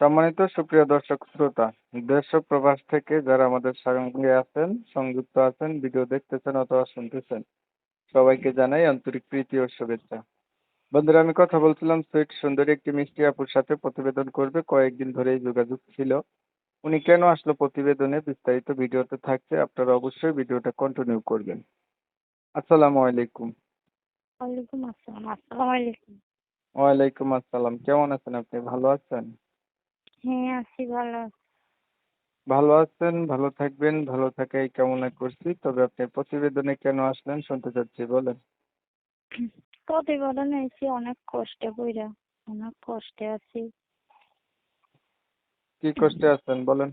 সম্মানিত সুপ্রিয় দর্শক শ্রোতা দেশ ও প্রবাস থেকে যারা আমাদের সঙ্গে আছেন সংযুক্ত আছেন ভিডিও দেখতেছেন অথবা শুনতেছেন সবাইকে জানাই আন্তরিক প্রীতি ও শুভেচ্ছা। বন্ধুরা আমি কথা বলছিলাম সুইট সুন্দরী একটি মিষ্টি আপুর সাথে প্রতিবেদন করবে। কয়েকদিন ধরেই যোগাযোগ ছিল। উনি কেন আসলো প্রতিবেদনে বিস্তারিত ভিডিওতে থাকছে আপনারা অবশ্যই ভিডিওটা কন্টিনিউ করবেন। আসসালামু আলাইকুম। ওয়ালাইকুম আসসালাম। আসসালামু আলাইকুম। ওয়ালাইকুম আসসালাম। কেমন আছেন আপনি? ভালো আছেন? হ্যাঁ আছি ভালো। ভালো আছেন ভালো থাকবেন ভালো থাকাই কামনা করছি। তবে আপনি প্রতিবেদনে কেন আসলেন শুনতে চাচ্ছি বলেন। প্রতিবেদন এসেছি অনেক কষ্টে কইরা অনেক কষ্টে আছি। কি কষ্টে আছেন বলেন।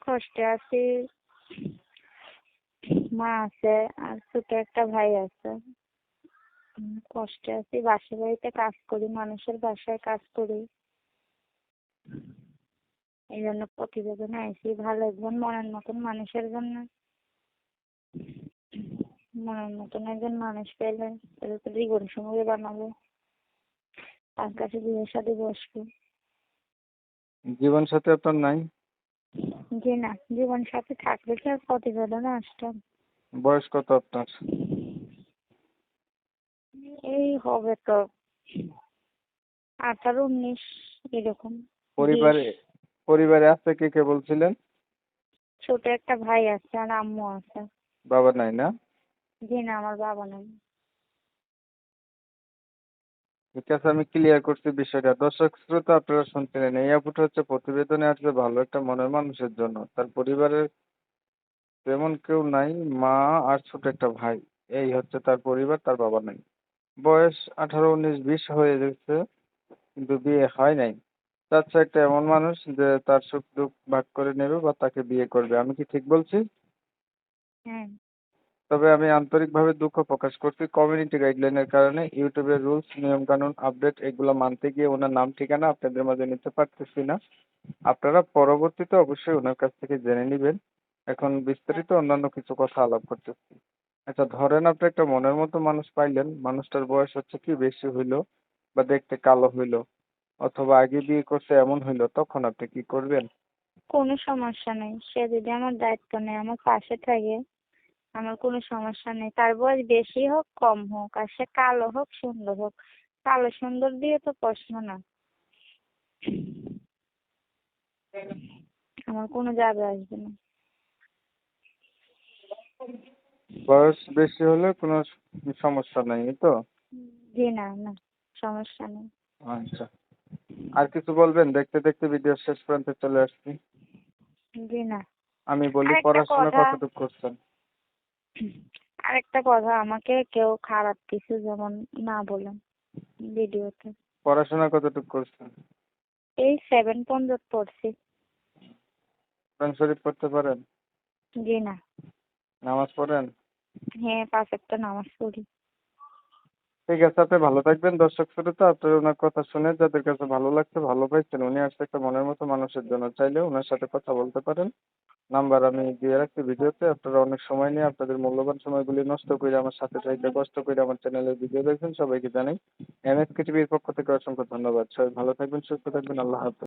কষ্টে আছি। মা আছে আর ছোট একটা ভাই আছে। কষ্টে আছি বাসা বাড়িতে কাজ করি মানুষের বাসায় কাজ করি। এই জন্য প্রতিবেদনে আইসি ভালো একজন মনের মতন মানুষের জন্য। মনের মতন একজন মানুষ পেলে তো জীবন সঙ্গে বানাবো। তার কাছে বিয়ের সাথে বসবো। জীবন সাথে আপনার নাই? যে না জীবন সাথে থাকলে কি আর প্রতিবেদনে আসতাম। বয়স কত আপনার? এই হবে তো আঠারো উনিশ এরকম। পরিবারে পরিবারে আছে কে কে বলছিলেন? ছোট একটা ভাই আছে আর আম্মু আছে। বাবা নাই না? জি না আমার বাবা নেই। ঠিক আছে আমি ক্লিয়ার করছি বিষয়টা। দর্শক শ্রোতা আপনারা শুনছিলেন। এই আপুটা হচ্ছে প্রতিবেদনে আসলে ভালো একটা মনের মানুষের জন্য। তার পরিবারের তেমন কেউ নাই মা আর ছোট একটা ভাই। এই হচ্ছে তার পরিবার তার বাবা নাই। বয়স আঠারো উনিশ বিশ হয়ে গেছে কিন্তু বিয়ে হয় নাই। চাচ্ছে একটা এমন মানুষ যে তার সুখ দুঃখ ভাগ করে নেবে বা তাকে বিয়ে করবে। আমি কি ঠিক বলছি? হ্যাঁ। তবে আমি আন্তরিকভাবে দুঃখ প্রকাশ করছি কমিউনিটি গাইডলাইনের কারণে। ইউটিউবের রুলস নিয়ম কানুন আপডেট এগুলো মানতে গিয়ে ওনার নাম ঠিকানা আপনাদের মাঝে নিতে পারতেছি না। আপনারা পরবর্তীতে অবশ্যই ওনার কাছ থেকে জেনে নেবেন। এখন বিস্তারিত অন্যান্য কিছু কথা আলাপ করতেছি। আচ্ছা ধরেন আপনি একটা মনের মতো মানুষ পাইলেন। মানুষটার বয়স হচ্ছে কি? বেশি হইল বা দেখতে কালো হইল। অথবা আগে বিয়ে করছে এমন হইল তখন আপনি কি করবেন? কোনো সমস্যা নেই। সে যদি আমার দায়িত্ব নেয় আমার পাশে থাকে আমার কোনো সমস্যা নেই। তার বয়স বেশি হোক কম হোক আর সে কালো হোক সুন্দর হোক। কালো সুন্দর দিয়ে তো প্রশ্ন না। আমার কোনো যাবে আসবে না। বয়স বেশি হলে কোনো সমস্যা নাই তো? জি না না সমস্যা নেই। আচ্ছা। আর কিছু বলবেন? দেখতে দেখতে ভিডিও শেষ পর্যন্ত চলে আসছি। জি না আমি বলি পড়াশোনা কতটুকু করছেন? আরেকটা কথা আমাকে কেউ খারাপ কিছু যেমন না বলেন ভিডিওতে পড়াশোনা কতটুকু করছেন? এই সেভেন পর্যন্ত পড়ছি। কোরআন শরীফ পড়তে পারেন? জি না নামাজ পড়েন? হ্যাঁ পাঁচ একটা নামাজ পড়ি। ঠিক আছে, আপনি ভালো থাকবেন। দর্শক শ্রোতা, আপনার ওনার কথা শুনে যাদের কাছে ভালো লাগছে, ভালো পাইছেন, উনি আসলে একটা মনের মতো মানুষের জন্য চাইলে ওনার সাথে কথা বলতে পারেন। নাম্বার আমি দিয়ে রাখছি ভিডিওতে। আপনারা অনেক সময় নিয়ে আপনাদের মূল্যবান সময়গুলি নষ্ট করে আমার সাথে চাইতে কষ্ট করে আমার চ্যানেলের ভিডিও দেখছেন, সবাইকে জানাই। এম এস কে টিভির পক্ষ থেকে অসংখ্য ধন্যবাদ। সবাই ভালো থাকবেন, সুস্থ থাকবেন। আল্লাহ হাফেজ।